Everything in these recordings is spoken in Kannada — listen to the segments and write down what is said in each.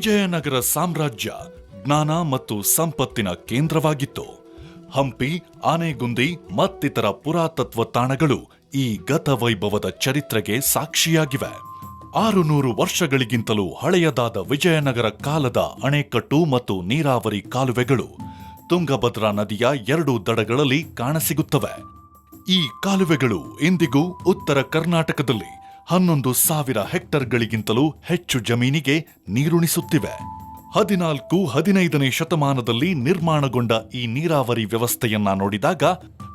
ವಿಜಯನಗರ ಸಾಮ್ರಾಜ್ಯ ಜ್ಞಾನ ಮತ್ತು ಸಂಪತ್ತಿನ ಕೇಂದ್ರವಾಗಿತ್ತು. ಹಂಪಿ, ಆನೆಗುಂದಿ ಮತ್ತಿತರ ಪುರಾತತ್ವ ತಾಣಗಳು ಈ ಗತವೈಭವದ ಚರಿತ್ರೆಗೆ ಸಾಕ್ಷಿಯಾಗಿವೆ. ಆರು ನೂರು ವರ್ಷಗಳಿಗಿಂತಲೂ ಹಳೆಯದಾದ ವಿಜಯನಗರ ಕಾಲದ ಅಣೆಕಟ್ಟು ಮತ್ತು ನೀರಾವರಿ ಕಾಲುವೆಗಳು ತುಂಗಭದ್ರಾ ನದಿಯ ಎರಡು ದಡಗಳಲ್ಲಿ ಕಾಣಸಿಗುತ್ತವೆ. ಈ ಕಾಲುವೆಗಳು ಇಂದಿಗೂ ಉತ್ತರ ಕರ್ನಾಟಕದಲ್ಲಿ ಹನ್ನೊಂದು ಸಾವಿರ ಹೆಕ್ಟರ್ಗಳಿಗಿಂತಲೂ ಹೆಚ್ಚು ಜಮೀನಿಗೆ ನೀರುಣಿಸುತ್ತಿವೆ. ಹದಿನಾಲ್ಕು, ಹದಿನೈದನೇ ಶತಮಾನದಲ್ಲಿ ನಿರ್ಮಾಣಗೊಂಡ ಈ ನೀರಾವರಿ ವ್ಯವಸ್ಥೆಯನ್ನ ನೋಡಿದಾಗ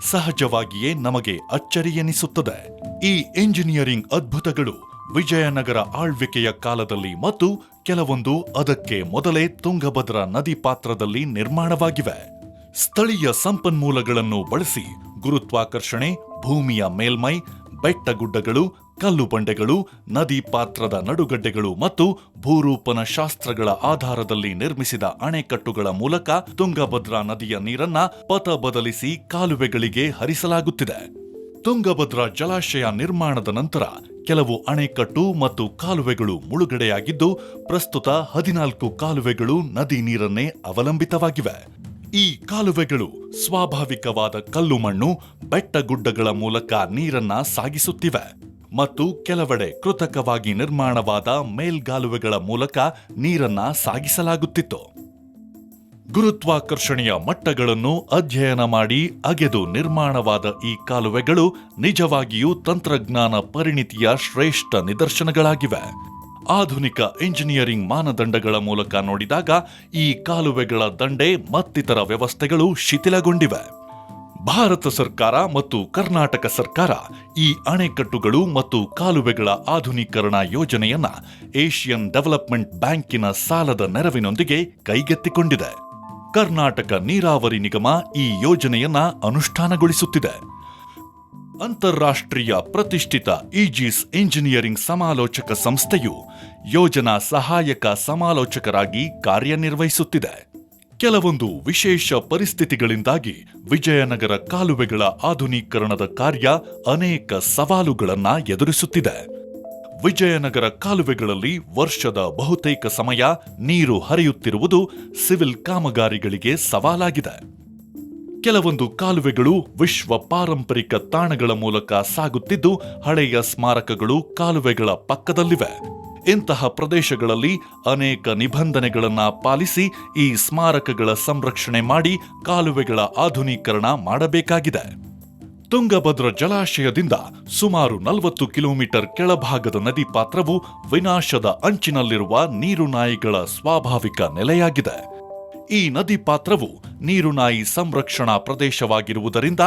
ಸಹಜವಾಗಿಯೇ ನಮಗೆ ಅಚ್ಚರಿಯೆನಿಸುತ್ತದೆ ಈ ಎಂಜಿನಿಯರಿಂಗ್ ಅದ್ಭುತಗಳು ವಿಜಯನಗರ ಆಳ್ವಿಕೆಯ ಕಾಲದಲ್ಲಿ ಮತ್ತು ಕೆಲವೊಂದು ಅದಕ್ಕೆ ಮೊದಲೇ ತುಂಗಭದ್ರಾ ನದಿ ಪಾತ್ರದಲ್ಲಿ ನಿರ್ಮಾಣವಾಗಿವೆ. ಸ್ಥಳೀಯ ಸಂಪನ್ಮೂಲಗಳನ್ನು ಬಳಸಿ ಗುರುತ್ವಾಕರ್ಷಣೆ, ಭೂಮಿಯ ಮೇಲ್ಮೈ, ಬೆಟ್ಟಗುಡ್ಡಗಳು ಕಲ್ಲು ಬಂಡೆಗಳು, ನದಿ ಪಾತ್ರದ ನಡುಗಡ್ಡೆಗಳು ಮತ್ತು ಭೂರೂಪನ ಶಾಸ್ತ್ರಗಳ ಆಧಾರದಲ್ಲಿ ನಿರ್ಮಿಸಿದ ಅಣೆಕಟ್ಟುಗಳ ಮೂಲಕ ತುಂಗಭದ್ರಾ ನದಿಯ ನೀರನ್ನ ಪಥ ಬದಲಿಸಿ ಕಾಲುವೆಗಳಿಗೆ ಹರಿಸಲಾಗುತ್ತಿದೆ. ತುಂಗಭದ್ರಾ ಜಲಾಶಯ ನಿರ್ಮಾಣದ ನಂತರ ಕೆಲವು ಅಣೆಕಟ್ಟು ಮತ್ತು ಕಾಲುವೆಗಳು ಮುಳುಗಡೆಯಾಗಿದ್ದು, ಪ್ರಸ್ತುತ ಹದಿನಾಲ್ಕು ಕಾಲುವೆಗಳು ನದಿ ನೀರನ್ನೇ ಅವಲಂಬಿತವಾಗಿವೆ. ಈ ಕಾಲುವೆಗಳು ಸ್ವಾಭಾವಿಕವಾದ ಕಲ್ಲು ಮಣ್ಣು ಬೆಟ್ಟಗುಡ್ಡಗಳ ಮೂಲಕ ನೀರನ್ನ ಸಾಗಿಸುತ್ತಿವೆ. ಮತ್ತು ಕೆಲವೆಡೆ ಕೃತಕವಾಗಿ ನಿರ್ಮಾಣವಾದ ಮೇಲ್ಗಾಲುವೆಗಳ ಮೂಲಕ ನೀರನ್ನ ಸಾಗಿಸಲಾಗುತ್ತಿತ್ತು. ಗುರುತ್ವಾಕರ್ಷಣೆಯ ಮಟ್ಟಗಳನ್ನು ಅಧ್ಯಯನ ಮಾಡಿ ಅಗೆದು ನಿರ್ಮಾಣವಾದ ಈ ಕಾಲುವೆಗಳು ನಿಜವಾಗಿಯೂ ತಂತ್ರಜ್ಞಾನ ಪರಿಣಿತಿಯ ಶ್ರೇಷ್ಠ ನಿದರ್ಶನಗಳಾಗಿವೆ. ಆಧುನಿಕ ಇಂಜಿನಿಯರಿಂಗ್ ಮಾನದಂಡಗಳ ಮೂಲಕ ನೋಡಿದಾಗ ಈ ಕಾಲುವೆಗಳ ದಂಡೆ ಮತ್ತಿತರ ವ್ಯವಸ್ಥೆಗಳು ಶಿಥಿಲಗೊಂಡಿವೆ. ಭಾರತ ಸರ್ಕಾರ ಮತ್ತು ಕರ್ನಾಟಕ ಸರ್ಕಾರ ಈ ಅಣೆಕಟ್ಟುಗಳು ಮತ್ತು ಕಾಲುವೆಗಳ ಆಧುನೀಕರಣ ಯೋಜನೆಯನ್ನ ಏಷಿಯನ್ ಡೆವಲಪ್ಮೆಂಟ್ ಬ್ಯಾಂಕಿನ ಸಾಲದ ನೆರವಿನೊಂದಿಗೆ ಕೈಗೆತ್ತಿಕೊಂಡಿದೆ. ಕರ್ನಾಟಕ ನೀರಾವರಿ ನಿಗಮ ಈ ಯೋಜನೆಯನ್ನ ಅನುಷ್ಠಾನಗೊಳಿಸುತ್ತಿದೆ. ಅಂತಾರಾಷ್ಟ್ರೀಯ ಪ್ರತಿಷ್ಠಿತ ಈಜಿಸ್ ಇಂಜಿನಿಯರಿಂಗ್ ಸಮಾಲೋಚಕ ಸಂಸ್ಥೆಯು ಯೋಜನಾ ಸಹಾಯಕ ಸಮಾಲೋಚಕರಾಗಿ ಕಾರ್ಯನಿರ್ವಹಿಸುತ್ತಿದೆ. ಕೆಲವೊಂದು ವಿಶೇಷ ಪರಿಸ್ಥಿತಿಗಳಿಂದಾಗಿ ವಿಜಯನಗರ ಕಾಲುವೆಗಳ ಆಧುನೀಕರಣದ ಕಾರ್ಯ ಅನೇಕ ಸವಾಲುಗಳನ್ನ ಎದುರಿಸುತ್ತಿದೆ. ವಿಜಯನಗರ ಕಾಲುವೆಗಳಲ್ಲಿ ವರ್ಷದ ಬಹುತೇಕ ಸಮಯ ನೀರು ಹರಿಯುತ್ತಿರುವುದು ಸಿವಿಲ್ ಕಾಮಗಾರಿಗಳಿಗೆ ಸವಾಲಾಗಿದೆ. ಕೆಲವೊಂದು ಕಾಲುವೆಗಳು ವಿಶ್ವ ಪಾರಂಪರಿಕ ತಾಣಗಳ ಮೂಲಕ ಸಾಗುತ್ತಿದ್ದು ಹಳೆಯ ಸ್ಮಾರಕಗಳು ಕಾಲುವೆಗಳ ಪಕ್ಕದಲ್ಲಿವೆ. ಇಂತಹ ಪ್ರದೇಶಗಳಲ್ಲಿ ಅನೇಕ ನಿಬಂಧನೆಗಳನ್ನ ಪಾಲಿಸಿ ಈ ಸ್ಮಾರಕಗಳ ಸಂರಕ್ಷಣೆ ಮಾಡಿ ಕಾಲುವೆಗಳ ಆಧುನೀಕರಣ ಮಾಡಬೇಕಾಗಿದೆ. ತುಂಗಭದ್ರ ಜಲಾಶಯದಿಂದ ಸುಮಾರು ನಲವತ್ತು ಕಿಲೋಮೀಟರ್ ಕೆಳಭಾಗದ ನದಿ ಪಾತ್ರವು ವಿನಾಶದ ಅಂಚಿನಲ್ಲಿರುವ ನೀರು ನಾಯಿಗಳ ಸ್ವಾಭಾವಿಕ ನೆಲೆಯಾಗಿದೆ. ಈ ನದಿ ಪಾತ್ರವು ನೀರುನಾಯಿ ಸಂರಕ್ಷಣಾ ಪ್ರದೇಶವಾಗಿರುವುದರಿಂದ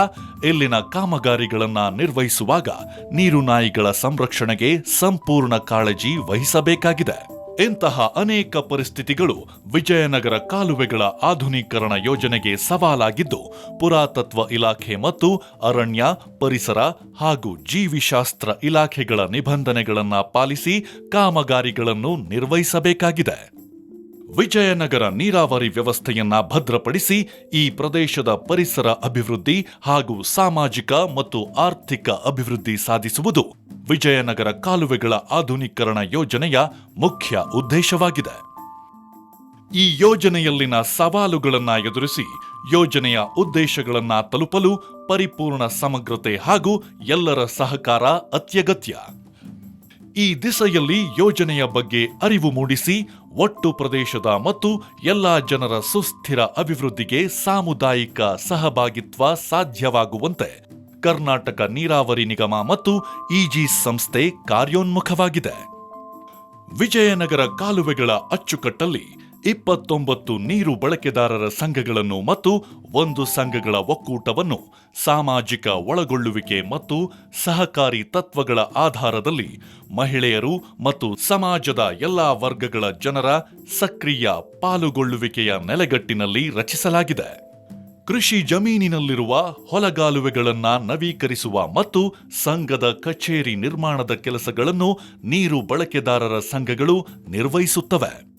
ಇಲ್ಲಿನ ಕಾಮಗಾರಿಗಳನ್ನು ನಿರ್ವಹಿಸುವಾಗ ನೀರುನಾಯಿಗಳ ಸಂರಕ್ಷಣೆಗೆ ಸಂಪೂರ್ಣ ಕಾಳಜಿ ವಹಿಸಬೇಕಾಗಿದೆ. ಇಂತಹ ಅನೇಕ ಪರಿಸ್ಥಿತಿಗಳು ವಿಜಯನಗರ ಕಾಲುವೆಗಳ ಆಧುನೀಕರಣ ಯೋಜನೆಗೆ ಸವಾಲಾಗಿದ್ದು, ಪುರಾತತ್ವ ಇಲಾಖೆ ಮತ್ತು ಅರಣ್ಯ, ಪರಿಸರ ಹಾಗೂ ಜೀವಿಶಾಸ್ತ್ರ ಇಲಾಖೆಗಳ ನಿಬಂಧನೆಗಳನ್ನು ಪಾಲಿಸಿ ಕಾಮಗಾರಿಗಳನ್ನು ನಿರ್ವಹಿಸಬೇಕಾಗಿದೆ. ವಿಜಯನಗರ ನೀರಾವರಿ ವ್ಯವಸ್ಥೆಯನ್ನ ಭದ್ರಪಡಿಸಿ ಈ ಪ್ರದೇಶದ ಪರಿಸರ ಅಭಿವೃದ್ಧಿ ಹಾಗೂ ಸಾಮಾಜಿಕ ಮತ್ತು ಆರ್ಥಿಕ ಅಭಿವೃದ್ಧಿ ಸಾಧಿಸುವುದು ವಿಜಯನಗರ ಕಾಲುವೆಗಳ ಆಧುನೀಕರಣ ಯೋಜನೆಯ ಮುಖ್ಯ ಉದ್ದೇಶವಾಗಿದೆ. ಈ ಯೋಜನೆಯಲ್ಲಿನ ಸವಾಲುಗಳನ್ನು ಎದುರಿಸಿ ಯೋಜನೆಯ ಉದ್ದೇಶಗಳನ್ನು ತಲುಪಲು ಪರಿಪೂರ್ಣ ಸಮಗ್ರತೆ ಹಾಗೂ ಎಲ್ಲರ ಸಹಕಾರ ಅತ್ಯಗತ್ಯ. ಈ ದಿಸೆಯಲ್ಲಿ ಯೋಜನೆಯ ಬಗ್ಗೆ ಅರಿವು ಮೂಡಿಸಿ ಒಟ್ಟು ಪ್ರದೇಶದ ಮತ್ತು ಎಲ್ಲಾ ಜನರ ಸುಸ್ಥಿರ ಅಭಿವೃದ್ಧಿಗೆ ಸಾಮುದಾಯಿಕ ಸಹಭಾಗಿತ್ವ ಸಾಧ್ಯವಾಗುವಂತೆ ಕರ್ನಾಟಕ ನೀರಾವರಿ ನಿಗಮ ಮತ್ತು ಇಜಿ ಸಂಸ್ಥೆ ಕಾರ್ಯೋನ್ಮುಖವಾಗಿದೆ. ವಿಜಯನಗರ ಕಾಲುವೆಗಳ ಅಚ್ಚುಕಟ್ಟಲ್ಲಿ ಇಪ್ಪತ್ತೊಂಬತ್ತು ನೀರು ಬಳಕೆದಾರರ ಸಂಘಗಳನ್ನು ಮತ್ತು ಒಂದು ಸಂಘಗಳ ಒಕ್ಕೂಟವನ್ನು ಸಾಮಾಜಿಕ ಒಳಗೊಳ್ಳುವಿಕೆ ಮತ್ತು ಸಹಕಾರಿ ತತ್ವಗಳ ಆಧಾರದಲ್ಲಿ ಮಹಿಳೆಯರು ಮತ್ತು ಸಮಾಜದ ಎಲ್ಲಾ ವರ್ಗಗಳ ಜನರ ಸಕ್ರಿಯ ಪಾಲುಗೊಳ್ಳುವಿಕೆಯ ನೆಲೆಗಟ್ಟಿನಲ್ಲಿ ರಚಿಸಲಾಗಿದೆ. ಕೃಷಿ ಜಮೀನಿನಲ್ಲಿರುವ ಹೊಲಗಾಲುವೆಗಳನ್ನು ನವೀಕರಿಸುವ ಮತ್ತು ಸಂಘದ ಕಚೇರಿ ನಿರ್ಮಾಣದ ಕೆಲಸಗಳನ್ನು ನೀರು ಬಳಕೆದಾರರ ಸಂಘಗಳು ನಿರ್ವಹಿಸುತ್ತವೆ.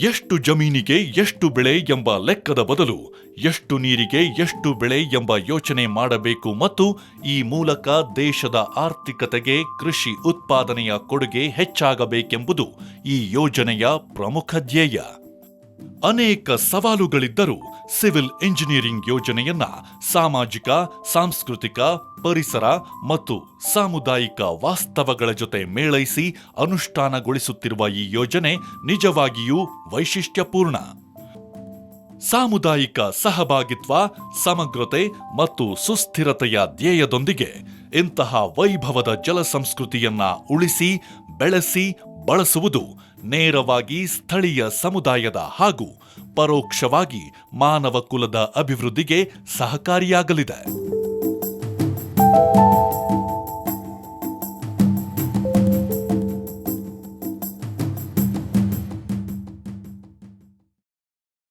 ಎಷ್ಟು ಜಮೀನಿಗೆ ಎಷ್ಟು ಬೆಳೆ ಎಂಬ ಲೆಕ್ಕದ ಬದಲು ಎಷ್ಟು ನೀರಿಗೆ ಎಷ್ಟು ಬೆಳೆ ಎಂಬ ಯೋಚನೆ ಮಾಡಬೇಕು ಮತ್ತು ಈ ಮೂಲಕ ದೇಶದ ಆರ್ಥಿಕತೆಗೆ, ಕೃಷಿ ಉತ್ಪಾದನೆಯ ಕೊಡುಗೆ ಹೆಚ್ಚಾಗಬೇಕೆಂಬುದು ಈ ಯೋಜನೆಯ ಪ್ರಮುಖ ಧ್ಯೇಯ. ಅನೇಕ ಸವಾಲುಗಳಿದ್ದರೂ ಸಿವಿಲ್ ಇಂಜಿನಿಯರಿಂಗ್ ಯೋಜನೆಯನ್ನ ಸಾಮಾಜಿಕ, ಸಾಂಸ್ಕೃತಿಕ, ಪರಿಸರ ಮತ್ತು ಸಾಮುದಾಯಿಕ ವಾಸ್ತವಗಳ ಜೊತೆ ಮೇಳೈಸಿ ಅನುಷ್ಠಾನಗೊಳಿಸುತ್ತಿರುವ ಈ ಯೋಜನೆ ನಿಜವಾಗಿಯೂ ವೈಶಿಷ್ಟ್ಯಪೂರ್ಣ. ಸಾಮುದಾಯಿಕ ಸಹಭಾಗಿತ್ವ, ಸಮಗ್ರತೆ ಮತ್ತು ಸುಸ್ಥಿರತೆಯ ಧ್ಯೇಯದೊಂದಿಗೆ ಇಂತಹ ವೈಭವದ ಜಲ ಸಂಸ್ಕೃತಿಯನ್ನ ಉಳಿಸಿ, ಬೆಳೆಸಿ, ಬಳಸುವುದು ನೇರವಾಗಿ ಸ್ಥಳೀಯ ಸಮುದಾಯದ ಹಾಗೂ ಪರೋಕ್ಷವಾಗಿ ಮಾನವ ಕುಲದ ಅಭಿವೃದ್ಧಿಗೆ ಸಹಕಾರಿಯಾಗಲಿದೆ.